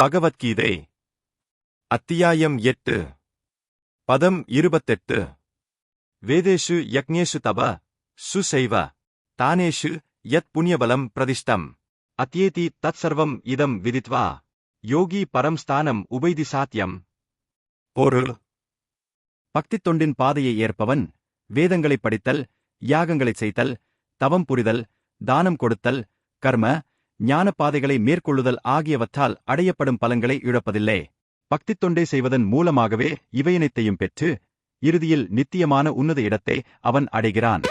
பகவத்கீதை. அத்தியாயம் எட்டு. பதம் இருபத்தெட்டு. வேதேஷு யக்ஞேஷு தப சுசைவ. தானேஷு யத் புண்ணியபலம் பிரதிஷ்டம். அத்தியேதி தத் சர்வம் இதம் விதித்வா. யோகி பரம் ஸ்தானம் உபைதி சாத்தியம் பொருள். பக்தித் தொண்டின் பாதையை ஏற்பவன் வேதங்களைப் படித்தல் யாகங்களைச் செய்தல் தவம் புரிதல் தானம் கொடுத்தல் கர்ம ஞானப் பாதைகளை மேற்கொள்ளுதல் ஆகியவற்றால் அடையப்படும் பலன்களை இழப்பதில்லை. பக்தித் தொண்டை செய்வதன் மூலமாகவே இவையனைத்தையும் பெற்று இறுதியில் நித்தியமான உன்னத இடத்தை அவன் அடைகிறான்.